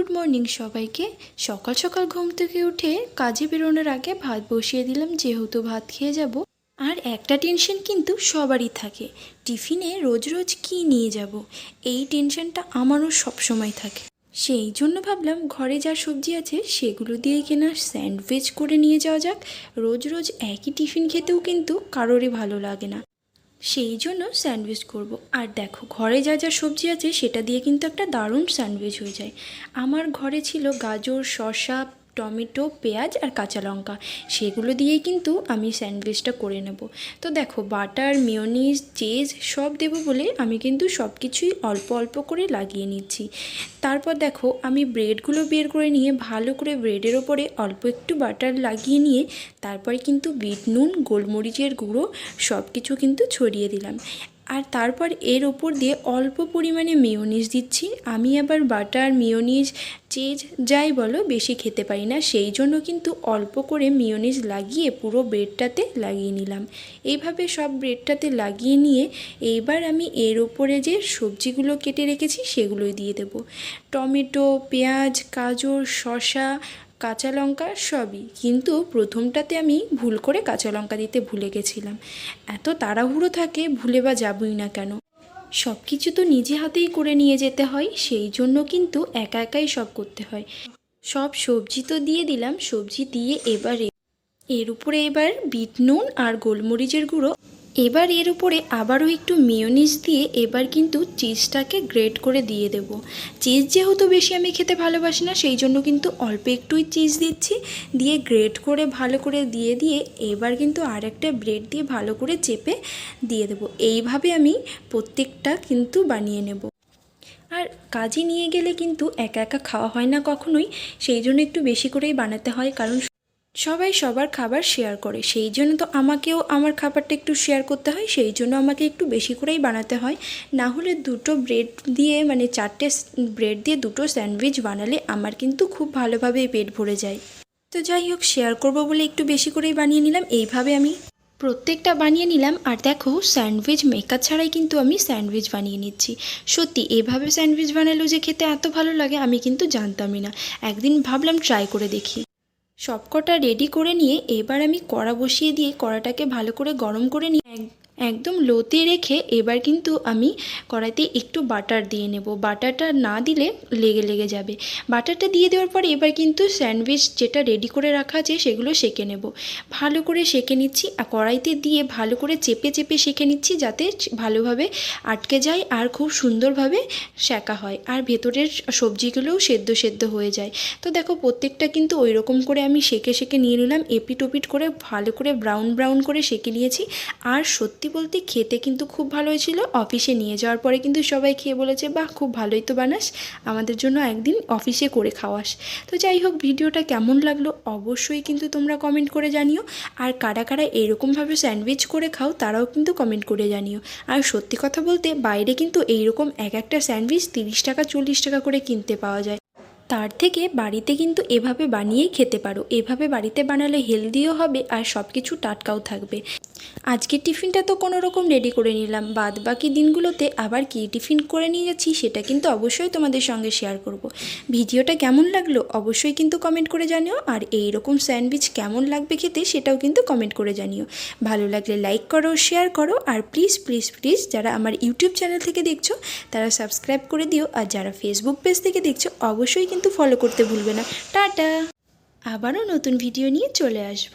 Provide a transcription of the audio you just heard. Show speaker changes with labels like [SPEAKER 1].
[SPEAKER 1] Good morning সবাইকে। সকাল সকাল ঘুম থেকে উঠে কাজে বেরোনোর আগে ভাত বসিয়ে দিলাম, যেহেতু ভাত খেয়ে যাব। আর একটা টেনশন কিন্তু সবারই থাকে, টিফিনে রোজ রোজ কি নিয়ে যাব? এই টেনশনটা আমারও সবসময় থাকে। সেই জন্য ভাবলাম ঘরে যা সবজি আছে সেগুলো দিয়ে কেনা স্যান্ডউইচ করে নিয়ে যাওয়া যাক। রোজ রোজ একই টিফিন খেতেও কিন্তু কারোরই ভালো লাগে না। সেই জন্য স্যান্ডউইচ করব। আর দেখো, ঘরে যা যা সবজি আছে, সেটা দিয়ে কিন্তু একটা দারুণ স্যান্ডউইচ হয়ে যায়। আমার ঘরে ছিল গাজর, শসা টমেটো, পেঁয়াজ আর কাঁচা লঙ্কা। সেগুলো দিয়েই কিন্তু আমি স্যান্ডউইচটা করে নেব। তো দেখো, বাটার মিওনিজ চিজ সব দেবো বলে আমি কিন্তু সব কিছুই অল্প অল্প করে লাগিয়ে নিচ্ছি। তারপর দেখো, আমি ব্রেডগুলো বের করে নিয়ে ভালো করে ব্রেডের ওপরে অল্প একটু বাটার লাগিয়ে নিয়ে তারপরে কিন্তু বিট নুন, গোলমরিচের গুঁড়ো সব কিছু কিন্তু ছড়িয়ে দিলাম। আর তারপর এর ওপর দিয়ে অল্প পরিমাণে মেয়োনিজ দিচ্ছি। আমি আবার বাটার, মেয়োনিজ, চিজ, যাই বলো, বেশি খেতে পারি না। সেই জন্য কিন্তু অল্প করে মেয়োনিজ লাগিয়ে পুরো ব্রেডটাতে লাগিয়ে নিলাম। এইভাবে সব ব্রেডটাতে লাগিয়ে নিয়ে এইবার আমি এর ওপরে যে সবজিগুলো কেটে রেখেছি, সেগুলোই দিয়ে দেবো। টমেটো, পেঁয়াজ, গাজর, শসা কাঁচা লঙ্কা সবই। কিন্তু প্রথমটাতে আমি ভুল করে কাঁচা লঙ্কা দিতে ভুলে গেছিলাম। এত তাড়াহুড়ো থাকে, ভুলে বা যাবই না কেন? সব কিছু তো নিজে হাতেই করে নিয়ে যেতে হয়, সেই জন্য কিন্তু একা একাই সব করতে হয়। সব সবজি তো দিয়ে দিলাম, সবজি দিয়ে এবারে এর উপরে এবার বিট নুন আর গোলমরিচের গুঁড়ো এবার এর উপরে আবারও একটু মেয়োনিজ দিয়ে এবার কিন্তু চিজটাকে গ্রেট করে দিয়ে দেব। চিজ যেহেতু বেশি আমি খেতে ভালোবাসি না, সেই জন্য কিন্তু অল্প একটুই চিজ দিচ্ছি। দিয়ে গ্রেট করে ভালো করে দিয়ে দিয়ে এবার কিন্তু আর একটা ব্রেড দিয়ে ভালো করে চেপে দিয়ে দেবো। এইভাবে আমি প্রত্যেকটা কিন্তু বানিয়ে নেব। আর কাজে নিয়ে গেলে কিন্তু একা একা খাওয়া হয় না কখনোই, সেই জন্য একটু বেশি করেই বানাতে হয়। কারণ সবাই সবার খাবার শেয়ার করে। সেই জন্য তো আমাকেও আমার খাবারটা একটু শেয়ার করতে হয়, সেই জন্য আমাকে একটু বেশি করেই বানাতে হয়। না হলে দুটো ব্রেড দিয়ে মানে চারটে ব্রেড দিয়ে দুটো স্যান্ডউইচ বানালে আমার কিন্তু খুব ভালোভাবে পেট ভরে যায়। তো যাই হোক শেয়ার করব বলে একটু বেশি করেই বানিয়ে নিলাম, এইভাবে আমি প্রত্যেকটা বানিয়ে নিলাম। আর দেখো স্যান্ডউইচ মেকার ছাড়াই কিন্তু আমি স্যান্ডউইচ বানিয়ে নিচ্ছি। সত্যি, এভাবে স্যান্ডউইচ বানালেও যে খেতে এত ভালো লাগে, আমি কিন্তু জানতামই না। একদিন ভাবলাম ট্রাই করে দেখি। সবকটা রেডি করে নিয়ে এবার আমি কড়া বসিয়ে দিয়ে কড়াটাকে ভালো করে গরম করে নিয়ে একদম লোতে রেখে এবার কিন্তু আমি কড়াইতে একটু বাটার দিয়ে নেব। বাটারটা না দিলে লেগে লেগে যাবে। বাটারটা দিয়ে দেওয়ার পরে এবার কিন্তু স্যান্ডউইচ যেটা রেডি করে রাখা আছে সেগুলো সেঁকে নেব। ভালো করে সেঁকে নিচ্ছি আর কড়াইতে দিয়ে ভালো করে চেপে চেপে সেঁকে নিচ্ছি যাতে ভালোভাবে আটকে যায় আর খুব সুন্দরভাবে সেঁকা হয় আর ভেতরের সবজিগুলোও সেদ্ধ সেদ্ধ হয়ে যায়। তো দেখো প্রত্যেকটা কিন্তু ওই রকম করে আমি সেঁকে সেঁকে নিয়ে নিলাম। এপিট ওপিট করে ভালো করে ব্রাউন ব্রাউন করে সেঁকে নিয়েছি। আর সত্যি বলতে খেতে কিন্তু খুব ভালো হয়েছিল। অফিসে নিয়ে যাওয়ার পরে কিন্তু সবাই খেয়ে বলেছে, বাহ, খুব ভালোই তো বানাস। আমাদের জন্য একদিন অফিসে করে খাওয়াস। তো যাই হোক, ভিডিওটা কেমন লাগল অবশ্যই কিন্তু তোমরা কমেন্ট করে জানিও। আর কারা কারা এরকমভাবে স্যান্ডউইচ করে খাও, তারাও কিন্তু কমেন্ট করে জানিও। আর সত্যি কথা বলতে, বাইরে কিন্তু এইরকম এক একটা স্যান্ডউইচ তিরিশ টাকা, চল্লিশ টাকা করে কিনতে পাওয়া যায়। তার থেকে বাড়িতে কিন্তু এভাবে বানিয়েই খেতে পারো। এভাবে বাড়িতে বানালে হেলদিও হবে আর সব কিছু টাটকাও থাকবে। আজকের টিফিনটা তো কোনো রকম রেডি করে নিলাম। বাদ বাকি দিনগুলোতে আবার কী টিফিন করে নিয়ে যাচ্ছি সেটা কিন্তু অবশ্যই তোমাদের সঙ্গে শেয়ার করব। ভিডিওটা কেমন লাগল অবশ্যই কিন্তু কমেন্ট করে জানিও। আর এই রকম স্যান্ডউইচ কেমন লাগবে খেতে সেটাও কিন্তু কমেন্ট করে জানিও। ভালো লাগলে লাইক করো শেয়ার করো আর প্লিজ প্লিজ প্লিজ যারা আমার ইউটিউব চ্যানেল থেকে দেখছ তারা সাবস্ক্রাইব করে দিও। আর যারা ফেসবুক পেজ থেকে দেখছ অবশ্যই কিন্তু ফলো করতে ভুলবে না। টাটা। আবারও নতুন ভিডিও নিয়ে চলে আসব।